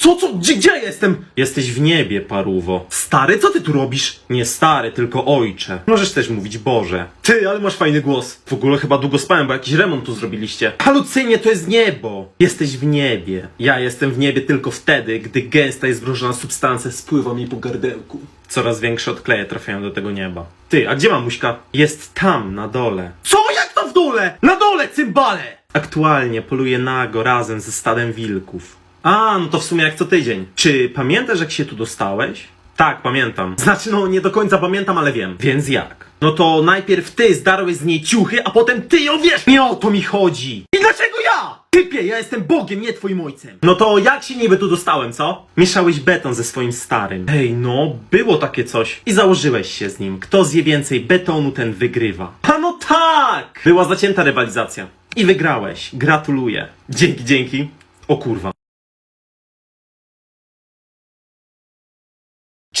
Co, co, gdzie, gdzie jestem? Jesteś w niebie, paruwo. Stary, co ty tu robisz? Nie stary, tylko ojcze. Możesz też mówić Boże. Ty, ale masz fajny głos. W ogóle chyba długo spałem, bo jakiś remont tu zrobiliście. Halucynie, to jest niebo. Jesteś w niebie. Ja jestem w niebie tylko wtedy, gdy gęsta jest wrożona substancja spływa mi po gardełku. Coraz większe odkleje trafiają do tego nieba. Ty, a gdzie mamuśka? Jest tam, na dole. Co? Jak to w dole? Na dole, cymbale! Aktualnie poluje nago razem ze stadem wilków. A, no to w sumie jak co tydzień. Czy pamiętasz, jak się tu dostałeś? Tak, pamiętam. Znaczy, no nie do końca pamiętam, ale wiem. Więc jak? No to najpierw ty zdarłeś z niej ciuchy, a potem ty ją wiesz! Nie o to mi chodzi! I dlaczego ja? Typie, ja jestem Bogiem, nie twoim ojcem. No to jak się niby tu dostałem, co? Mieszałeś beton ze swoim starym. Ej, no, było takie coś. I założyłeś się z nim. Kto zje więcej betonu, ten wygrywa. A no tak! Była zacięta rywalizacja. I wygrałeś. Gratuluję. Dzięki, dzięki. O kurwa.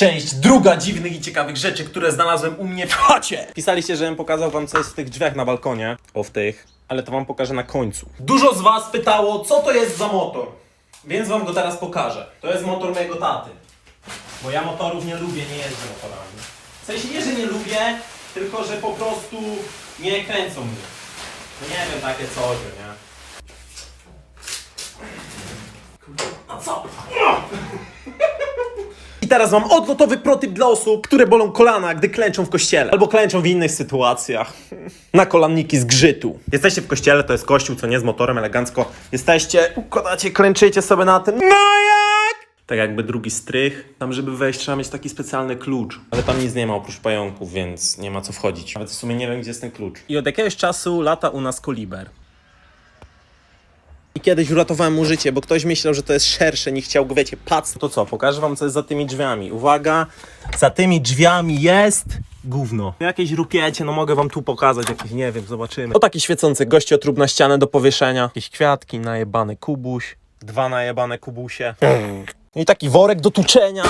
Część druga dziwnych i ciekawych rzeczy, które znalazłem u mnie w chacie. Pisaliście, żebym pokazał wam co jest w tych drzwiach na balkonie. O, w tych. Ale to wam pokażę na końcu. Dużo z was pytało, co to jest za motor. Więc wam go teraz pokażę. To jest motor mojego taty. Bo ja motorów nie lubię, nie jeżdżę motorami. W sensie nie, że nie lubię, tylko że po prostu nie kręcą mnie. No nie wiem, takie coś, nie? A co? Teraz mam odlotowy protyp dla osób, które bolą kolana, gdy klęczą w kościele. Albo klęczą w innych sytuacjach. Na kolanniki z grzytu. Jesteście w kościele, to jest kościół, co nie z motorem, elegancko. Jesteście, układacie, klęczycie sobie na tym. No jak? Tak jakby drugi strych. Tam, żeby wejść, trzeba mieć taki specjalny klucz. Ale tam nic nie ma oprócz pająków, więc nie ma co wchodzić. Nawet w sumie nie wiem, gdzie jest ten klucz. I od jakiegoś czasu lata u nas koliber. I kiedyś uratowałem mu życie, bo ktoś myślał, że to jest szersze, nie chciał go, wiecie, pac. To co, pokażę wam, co jest za tymi drzwiami. Uwaga, za tymi drzwiami jest gówno. Jakieś rupiecie, no mogę wam tu pokazać, jakieś, nie wiem, zobaczymy. O taki świecący gościotrób na ścianę do powieszenia. Jakieś kwiatki, najebany kubuś. Dwa najebane kubusie. I taki worek do tuczenia.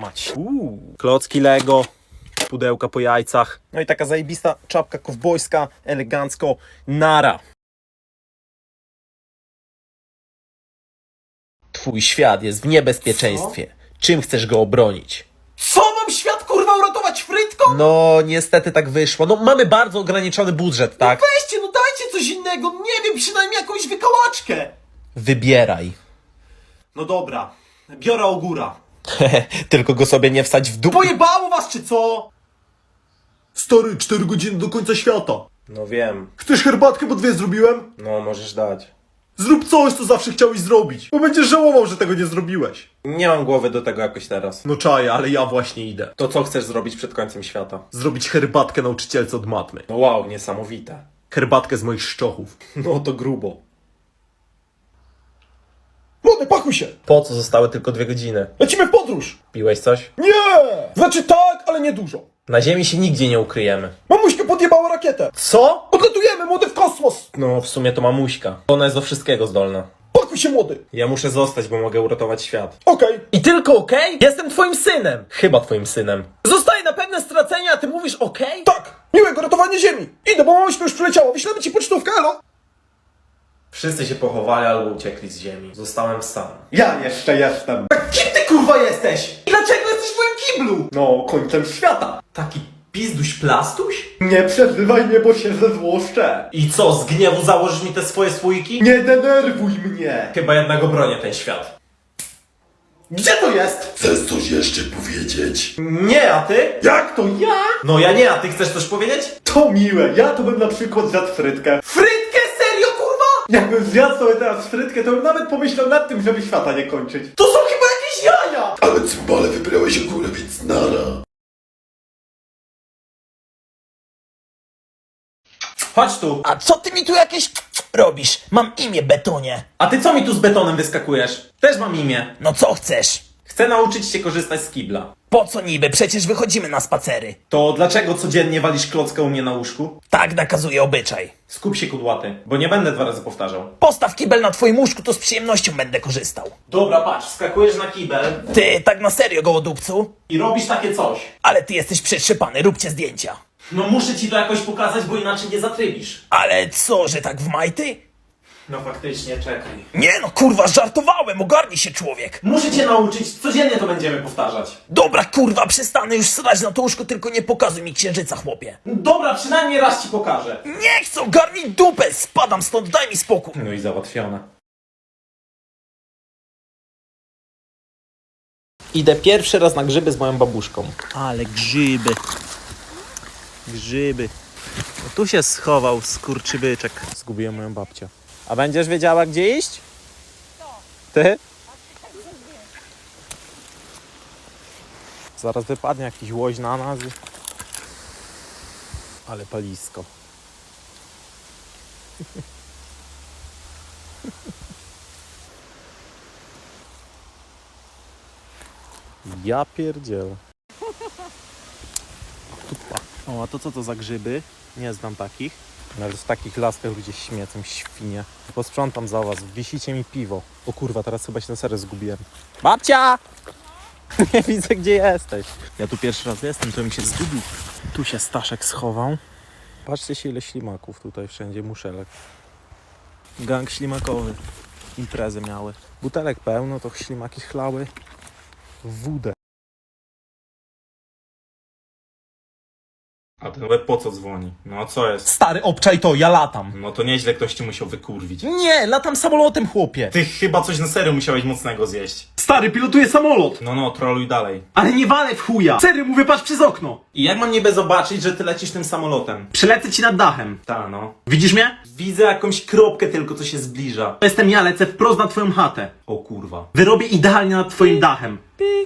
Mać. Uuu. Klocki Lego. Pudełka po jajcach. No i taka zajebista czapka kowbojska, elegancko. Nara. Twój świat jest w niebezpieczeństwie. Czym chcesz go obronić? Co mam świat kurwa uratować frytką? No niestety tak wyszło. No mamy bardzo ograniczony budżet, tak? Weźcie, no dajcie coś innego, nie wiem, przynajmniej jakąś wykałaczkę. Wybieraj. No dobra, biorę ogóra. Tylko go sobie nie wstać w dół. Pojebało was czy co? Stary, 4 godziny do końca świata. No wiem. Chcesz herbatkę, bo dwie zrobiłem? No możesz dać. Zrób coś, co zawsze chciałeś zrobić, bo będziesz żałował, że tego nie zrobiłeś. Nie mam głowy do tego jakoś teraz. No czaję, ale ja właśnie idę. To co chcesz zrobić przed końcem świata? Zrobić herbatkę nauczycielce od matmy. No wow, niesamowite. Herbatkę z moich szczochów. No to grubo. Młody, pakuj się! Po co zostały tylko dwie godziny? Lecimy w podróż! Piłeś coś? Nie! Znaczy tak, ale nie dużo. Na ziemi się nigdzie nie ukryjemy. Mamuśka podjebała rakietę. Co? Odlatujemy, młody, w kosmos! No w sumie to mamuśka. Ona jest do wszystkiego zdolna. Pakuj się, młody! Ja muszę zostać, bo mogę uratować świat. Okej. I tylko okej? Jestem twoim synem! Chyba twoim synem. Zostaje na pewne stracenie, a ty mówisz okej? Tak! Miłego ratowania ziemi! Idę, bo mamuśka już przyleciała. Wyślemy ci pocztówkę, elo! Wszyscy się pochowali albo uciekli z ziemi. Zostałem sam. Ja jeszcze jestem. Kim ty kurwa jesteś? I dlaczego jesteś moim kiblu? No, końcem świata. Taki pizduś plastuś? Nie przezywaj mnie, bo się zezłoszczę. I co, z gniewu założysz mi te swoje słoiki? Nie denerwuj mnie. Chyba jednak obronię ten świat. Gdzie to jest? Chcesz coś jeszcze powiedzieć? Nie, a ty? Jak to ja? No ja nie, a ty chcesz coś powiedzieć? To miłe. Ja to bym na przykład zjadł frytkę. Frytkę, serio, kurwa? Jakbym zjadł sobie teraz frytkę, to bym nawet pomyślał nad tym, żeby świata nie kończyć. To są chyba jaja! Ale cymbale wybrałeś o górę, więc nara. Chodź tu. A co ty mi tu jakieś robisz? Mam imię Betonie. A ty co mi tu z betonem wyskakujesz? Też mam imię. No co chcesz? Chcę nauczyć cię korzystać z kibla. Po co niby? Przecież wychodzimy na spacery. To dlaczego codziennie walisz klockę u mnie na łóżku? Tak nakazuje obyczaj. Skup się kudłaty, bo nie będę dwa razy powtarzał. Postaw kibel na twoim łóżku, to z przyjemnością będę korzystał. Dobra, patrz, skakujesz na kibel Ty, tak na serio, gołodupcu? i robisz takie coś. Ale ty jesteś przetrzepany, róbcie zdjęcia. No muszę ci to jakoś pokazać, bo inaczej nie zatrybisz. Ale co, że tak w majty? No faktycznie, czekaj. Nie no, kurwa, żartowałem, ogarnij się człowiek. Muszę cię nauczyć, codziennie to będziemy powtarzać. Dobra, kurwa, przestanę już srać na to łóżko, tylko nie pokazuj mi księżyca, chłopie. Dobra, przynajmniej raz ci pokażę. Nie chcę, ogarnij dupę, spadam stąd, daj mi spokój. No i załatwione. Idę pierwszy raz na grzyby z moją babuszką. Ale grzyby. Grzyby. No tu się schował skurczybyczek. Zgubiłem moją babcię. A będziesz wiedziała gdzie iść? Ty? Zaraz wypadnie jakiś łoś na nas. Ale palisko. Ja pierdzielę. Tupa. O, a to co to za grzyby? Nie znam takich. Nawet w takich laskach ludzie śmiecą, świnie. Posprzątam za was, wisicie mi piwo. O kurwa, teraz chyba się na serio zgubiłem. Babcia! Nie widzę, gdzie jesteś. Ja tu pierwszy raz jestem, to mi się zgubił. Tu się Staszek schował. Patrzcie się, ile ślimaków tutaj wszędzie, muszelek. Gang ślimakowy. Imprezy miały. Butelek pełno, to ślimaki chlały. Wódę. A ten łeb po co dzwoni? No a co jest? Stary, obczaj to, ja latam. No to nieźle ktoś ci musiał wykurwić. Nie, latam samolotem, chłopie. Ty chyba coś na serio musiałeś mocnego zjeść. Stary, pilotuje samolot! No no, troluj dalej. Ale nie walę w chuja! Serio, mówię, patrz przez okno! I jak mam niby zobaczyć, że ty lecisz tym samolotem? Przelecę ci nad dachem. Ta, no. Widzisz mnie? Widzę jakąś kropkę tylko, co się zbliża. To jestem ja, lecę wprost na twoją chatę. O kurwa. Wyrobię idealnie nad twoim dachem.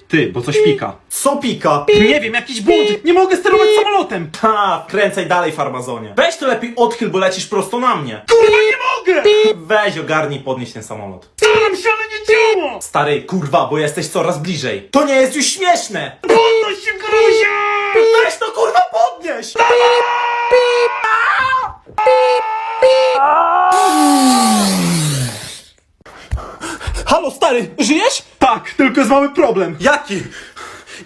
Ty, bo coś pika. Co pika? Nie wiem, jakiś bunt! Nie mogę sterować samolotem! Ha, kręcaj dalej, farmazonie. Weź to lepiej odchyl, bo lecisz prosto na mnie. Kurwa, nie mogę! Weź, ogarnij, podnieś ten samolot. Staram się, ale nie działa! Stary, kurwa, bo jesteś coraz bliżej. To nie jest już śmieszne! Podnoś się, Gruzia! Weź to kurwa podnieś! Halo, stary, żyjesz? Tak, tylko jest mały problem. Jaki?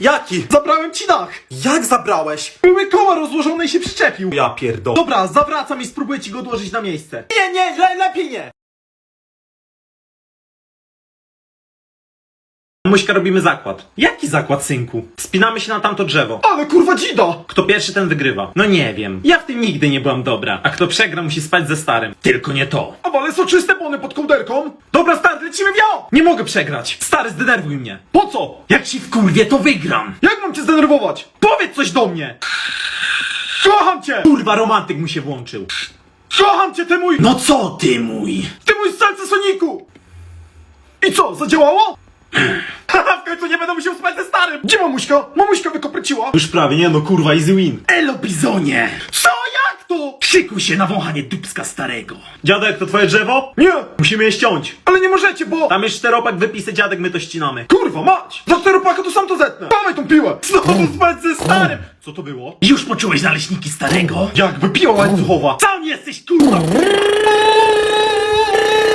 Jaki? Zabrałem ci dach! Jak zabrałeś? Były koła rozłożone i się przyczepił. Ja pierdolę. Dobra, zawracam i spróbuję ci go odłożyć na miejsce. Nie, nie, le, lepiej nie! Muśka, robimy zakład. Jaki zakład, synku? Spinamy się na tamto drzewo. Ale kurwa dzida! Kto pierwszy, ten wygrywa. No nie wiem. Ja w tym nigdy nie byłam dobra. A kto przegra, musi spać ze starym. Tylko nie to. A wale soczyste bony pod kołderką? Dobra, stary, lecimy w ją! Nie mogę przegrać. Stary, zdenerwuj mnie. Po co? Jak ci w kurwie, to wygram. Jak mam cię zdenerwować? Powiedz coś do mnie. Kocham cię! Kurwa, romantyk mu się włączył. Kocham cię, ty mój... No co ty mój? Ty mój salce Soniku! I co, zadziałało? Końcu nie będę musiał spać ze starym! Gdzie mamuśka? Mamuśka wykopryciła! Już prawie, nie no kurwa, easy win. Elo, bizonie! Co, jak to? Szykuj się na wąchanie dupska starego. Dziadek, to twoje drzewo? Nie! Musimy je ściąć. Ale nie możecie, bo... Tam jest czteropak, wypisy dziadek, my to ścinamy. Kurwa, mać! Za czteropaka to sam to zetnę! Dawaj tą piłę! Znowu spać ze starym! Co to było? Już poczułeś naleśniki starego? Jakby piła łańcuchowa! Sam jesteś kurwa!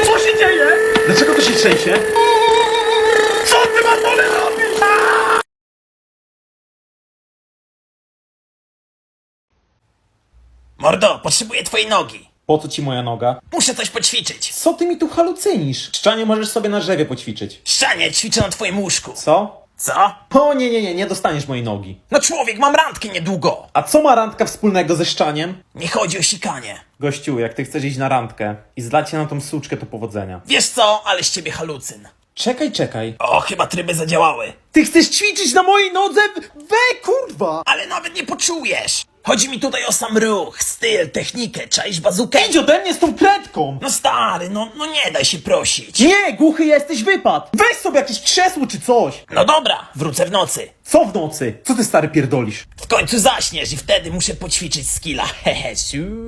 Co się dzieje? Dlaczego to się trzęsie? Ty matole robisz? Mordo, potrzebuję twojej nogi. Po co ci moja noga? Muszę coś poćwiczyć. Co ty mi tu halucynisz? Szczanie możesz sobie na drzewie poćwiczyć. Szczanie, ćwiczę na twoim łóżku. Co? Co? O nie, nie, nie, nie dostaniesz mojej nogi. No człowiek, mam randkę niedługo. A co ma randka wspólnego ze szczaniem? Nie chodzi o sikanie. Gościu, jak ty chcesz iść na randkę i zlać się na tą suczkę, to powodzenia. Wiesz co, ale z ciebie halucyn. Czekaj, czekaj. O, chyba tryby zadziałały. Ty chcesz ćwiczyć na mojej nodze? We kurwa! Ale nawet nie poczujesz. Chodzi mi tutaj o sam ruch, styl, technikę, czaisz bazukę? Idź ode mnie z tą kredką! No stary, no, no nie daj się prosić. Nie, głuchy jesteś, wypad! Weź sobie jakieś krzesło czy coś! No dobra, wrócę w nocy. Co w nocy? Co ty stary pierdolisz? W końcu zaśniesz i wtedy muszę poćwiczyć skilla. Hehe, siu.